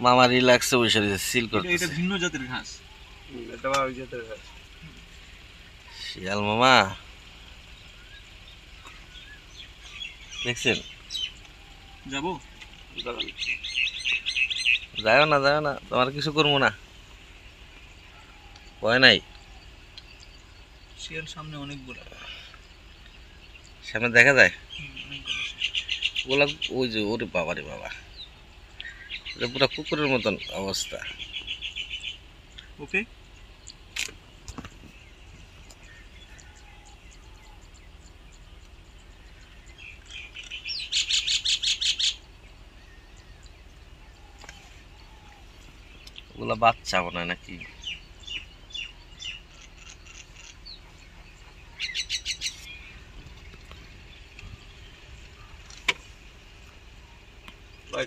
মামা রিল্যাক্সে বসে রয়েছে সিল এটা- এটা ভিন্ন জাতের ঘাস। এটা ওই জাতের ঘাস। শিয়াল মামা। দেখছেন? যাব। যাও না যাও না তোমার কিছু করব না। ভয় নাই? শিয়াল সামনে অনেক বড়। সামনে দেখা যায়? ওগুলা ওই যে ওরে বাবা রে বাবা। এটা পুরো কুকুরের মতন অবস্থা। ওকে। ওগুলা বাচ্চা মনে হয় নাকি? ভাই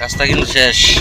রাস্তা কিন্তু শেষ।